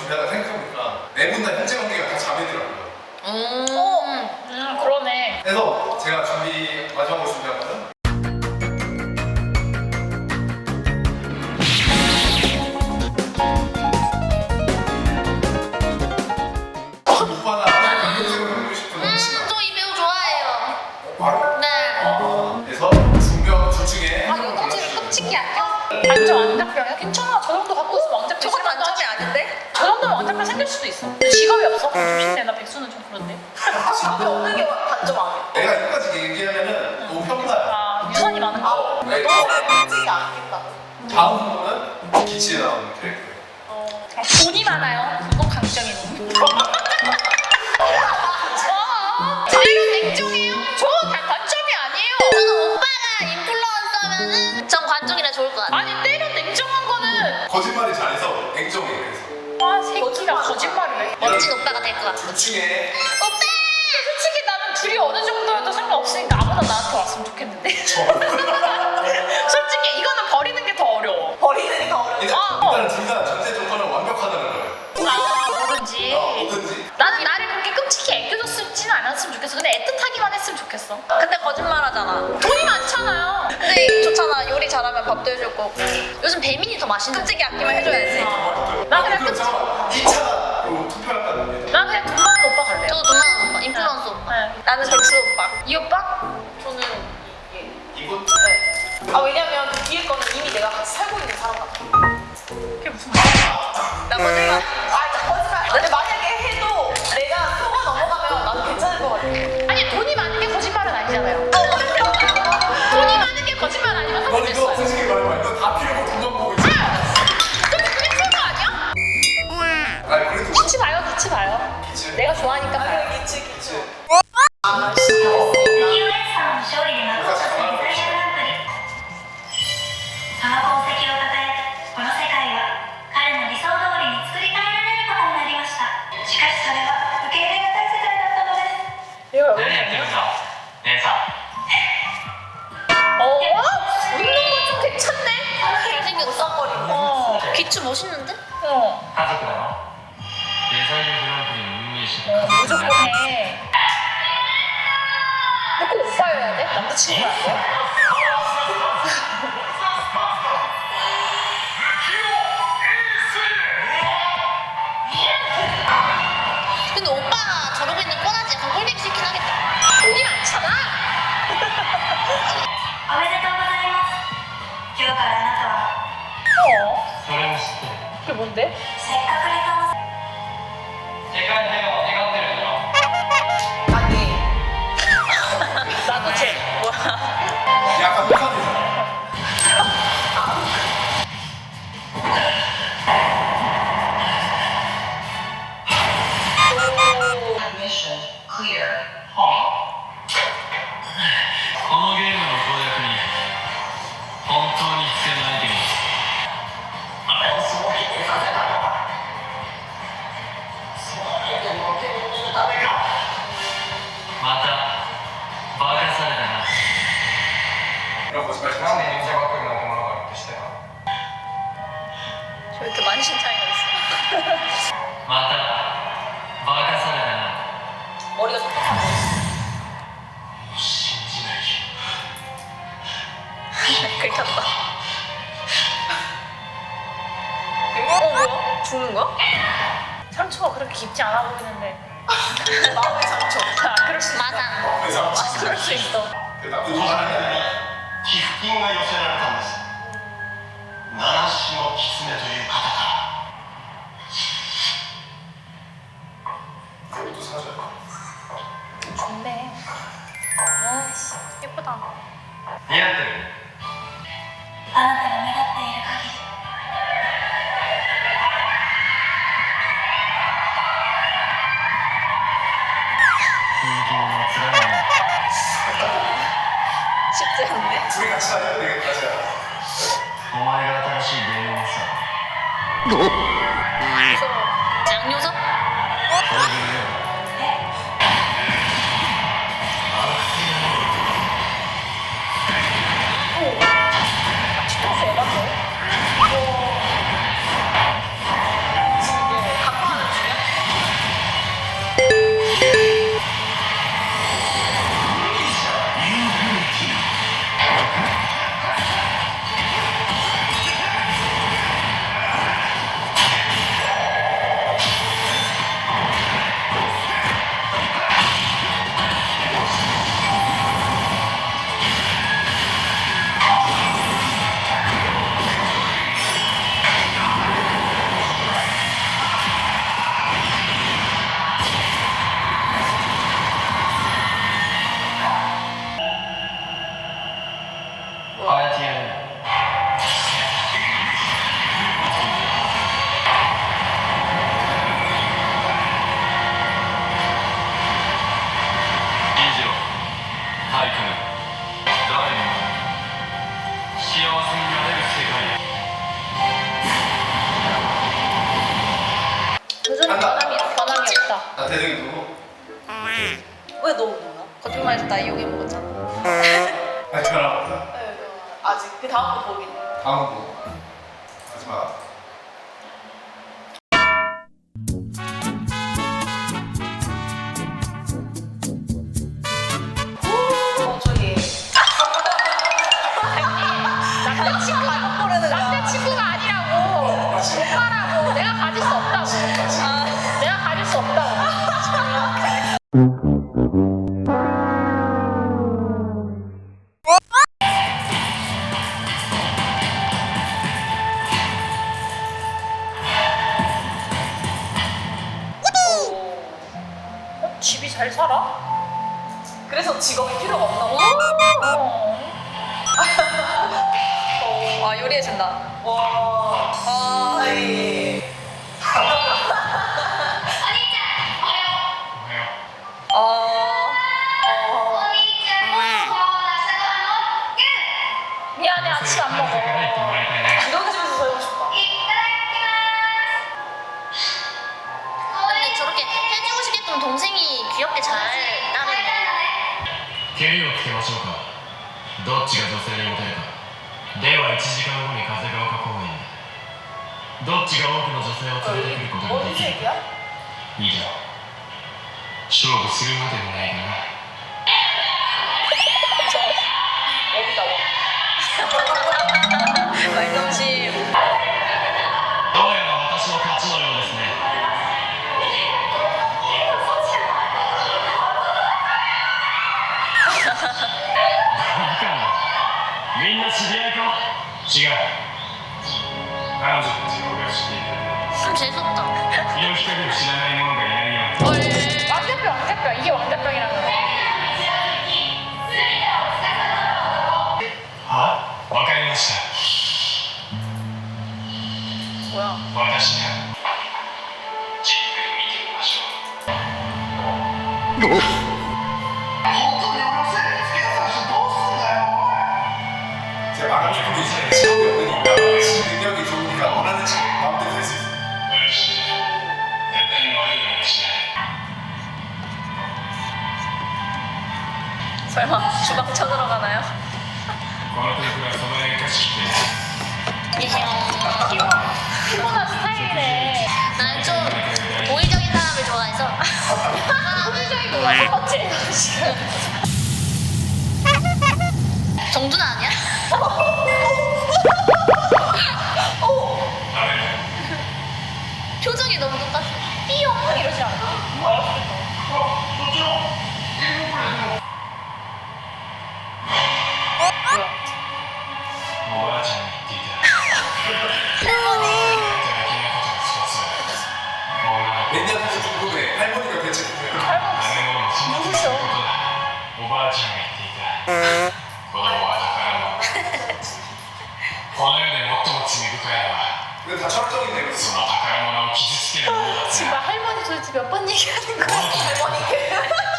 준비하다 생각해보니까 네 분 다 현재 관계가 다 자매더라고요. 음. 음 그러네. 그래서 제가 준비 마지막으로 준비한 거 아껴? 완전 왕자병이야? 괜찮아. 저 정도 갖고 있으면 왕자병 저건 단점이 아닌데? 저 정도면 왕자병 생길 수도 있어. 근데 직업이 없어? 좀 쉽네. 나 백수는 좀 그런데. 직업이 없는 게 단점 아니야? 내가 이거까지 얘기하면은 너무 평가야. 아 유산이 많은 거. 네. 끔찍이 아낀다. 다음 부분은 기치에 나오는 캐릭터. 어, 돈이 많아요. 그건 강점이 너무. 어, 자유 냉정해요. 저건 다 단점이 아니에요. 저는 인플루언서면은 전 관종이라 좋을 것 같아. 아니 때려 냉정한 거는 거짓말이 잘해서 냉정해 그래서. 아 새끼가 거짓말을 해. 멋진 오빠가 될 것 같아. 둘 중에 오빠! 솔직히 나는 둘이 어느 정도여도 상관없으니까 아무나 나한테 왔으면 좋겠는데. 저. 솔직히 이거는 버리는 게 더 어려워. 버리는 게더 어려워. 일단, 어. 일단은 둘다 전제 조건은 완벽하다는 거예요. 아 뭐든지. 어, 뭐든지. 나는 나를 그렇게 끔찍히 애껴줬지는 않았으면 좋겠어. 근데 애틋하기만 했으면 좋겠어. 근데 거짓말 하잖아. 돈이. 요리 잘하면 밥도 해줄 거고. 요즘 배민이 더 맛있는 끔찍이 아끼면 해줘야지. 나 그냥 그럼. 잠깐만 2차 투표할까요? 나 그냥 돈 많은 오빠 갈래요. 저도 돈 많은 오빠. 인플루언서 오빠. 네. 나는 백수 오빠. 이 오빠? 저는 이곳 아 왜냐면 뒤에 거는 이미 내가 같이 살고 있는 사람 같아. 그게 무슨 말이야? 나 거짓말. 아, 멋있는데? 어. 어 무조건 해. 꼭 오빠여야 돼? 남자친구야. 뭔데? 깊지 않아 보이는데. 마음의 상처. 아, 그럴 수 있어. 마상. 회사 그럴 수 있어. 나 장요석? そ 다음 거 마지막 살아? 그래서 직업이 필요가 없나 보다. 어. 어 아, 와 요리해준다. 와. 아, 아니, 아. 어. 미안해, 아침 안 먹어. 이런 집에서 살고 싶다. 동생이 귀엽게 잘 따르네 蹴りをつけましょうかどっちが女性にモテるかでは1時間後に風が丘公園へどっちが多くの女性を連れてくることが 뭔 できる 색이야? いいだろう勝負するまでもないかな 어디다 와. 말넘심. どう 違う彼女たちが俺を知っていて 설마 주방 쳐들어가나요? 피곤한 스타일이네 나는 좀 고의적인 사람을 좋아해서 고의적인 거 같아 맞지? 정준아 아니야? 몇 번 얘기하는 거야? この子のことだ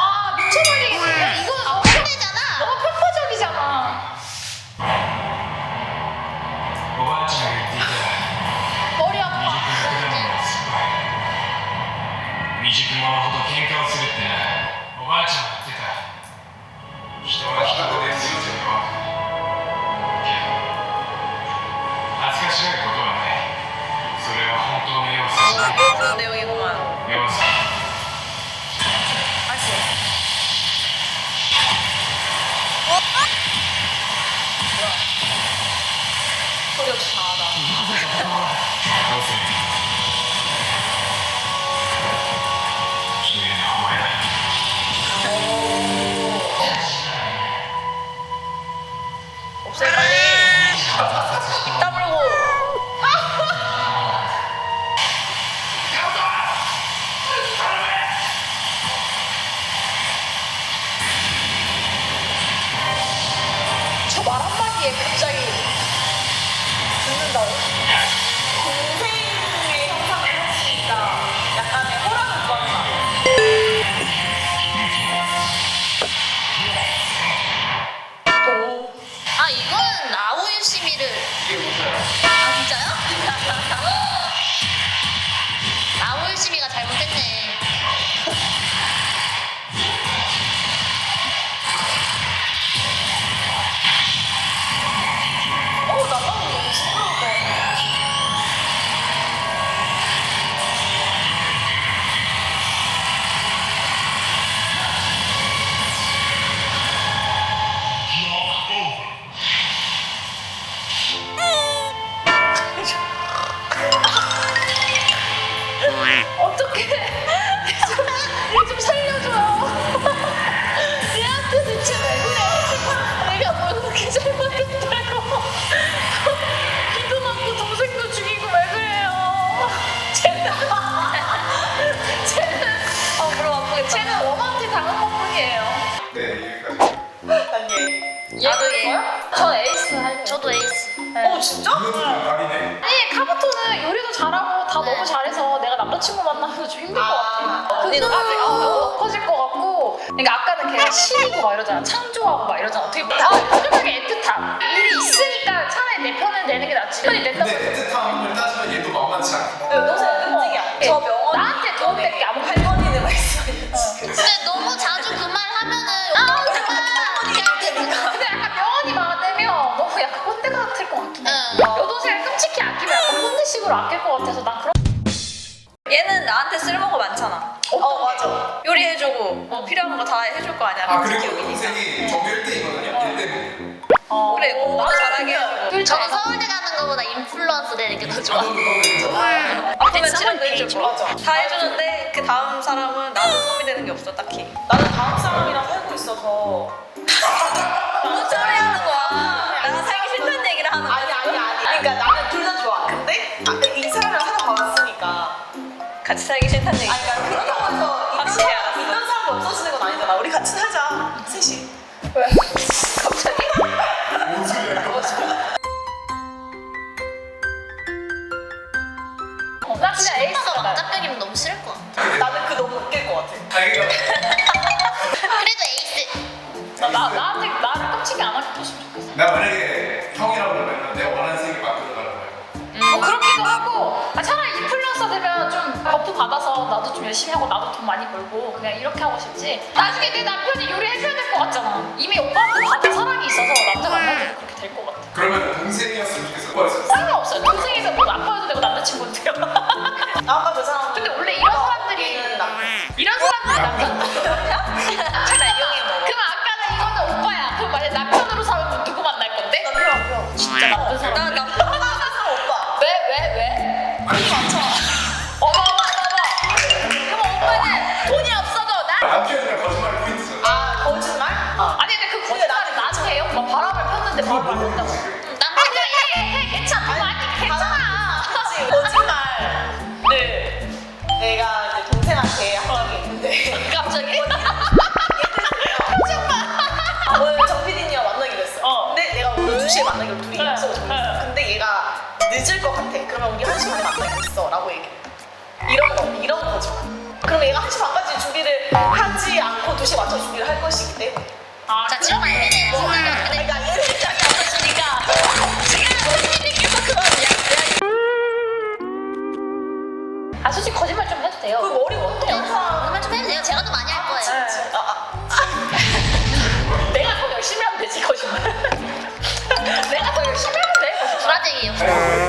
아 미쳐버리겠어 야, 이거 너무 너무 편파적이잖아 おばあちゃんが言っていた 머리 未 아파 熟な果物は酸っぱい未熟者ほど喧嘩をするってなおばあちゃん 진짜? 이것도 감이네. 아니 카부토는 요리도 잘하고 다 네. 너무 잘해서 내가 남자친구 만나면 좀 힘들 것 아, 어, 같아. 그까지 너무 커질 것 같고. 그러니까 아까는 걔가 신이고 막 이러잖아. 창조하고 막 이러잖아. 어떻게 보면 아, 부족하게 애틋함. 일이 있으니까 차라리 내 편을 내는 게 낫지. 편이 낸다고. 근데 애틋함을 따지면 얘도 만만치 않고. 여동생 끔찍이야. 저 명언 나한테 도움될 게 아무 할머니는 말씀이야. 근데 너무 자주 그말 아끼면 약간 꼰대식으로 아낄 것 같아서 난 그런. 얘는 나한테 쓸모가 많잖아. 어 맞아. 요리해주고 뭐 필요한 거 다 해줄 거 아니야. 아 그리고 여기니까. 동생이 정규 1등이거든요. 1등. 어. 그래 공부도 잘하게 해주고. 저는 서울대 가는 거보다 인플루언서 되는 게 더 좋아. 저도 그거 있죠. 아프면 치료도 해주고. 맞아. 다 해주는데 그 다음 사람은 나도 도움이 되는 게 없어 딱히. 나는 다음 사람이랑 살고 있어서 살기 싫다는 얘기. 아니 그러니까 그렇다고 해서 있던 확실히 사람, 알았어. 있던 사람이 없어지는 건 아니잖아 우리 같이 살자 셋이 왜? 갑자기? 어, 나 그냥 에이스가 오빠가 나 왕자병이면 너무 싫을 것 같아. 나는 그 너무 웃길 것 같아 자기가 그래도 에이스. 나, 나, 나한테 나를 끔찍이 안 아껴줬으면 좋겠어 나 만약에 형이라고 그러면 내가 원하는 색을 바꾸는 거라고 뭐그 렇기도 하고. 아, 차라리 인플루언서 되면 좀 버프 받아서 나도 좀 열심히 하고 나도 돈 많이 벌고 그냥 이렇게 하고 싶지. 나중에 내 남편이 요리해줘야 될 것 같잖아. 이미 오빠한테 받은 사랑이 있어서 남자 만나도 그렇게 될 것 같아. 그러면 동생이었으면 좋겠어. 오빠였어. 상관없어요. 동생에서 뭐 아빠여도 되고 남자친구도 돼요. 아까 그 사람 근데 원래 이런 사람들이 이런 사람들이 남자 1시 반에 만나기로 했어 라고 얘기해. 이런 거 이런 거짓말 그럼 얘가 1시 반까지 준비를 하지 않고 2시에 맞춰 준비를 할 것이기 때문에 아 자 지금? 그러니까. 얘는 시작이 안 됐으니까 아 솔직히 거짓말 좀 해도 돼요. 그 머리 어떻게 한 사람 정말 좀 해도 돼요. 제가 더 많이 할 거예요. 내가 더 열심히 하면 되지 거짓말. 내가 더 열심히 하면 돼 거짓말. 불화쟁이에요.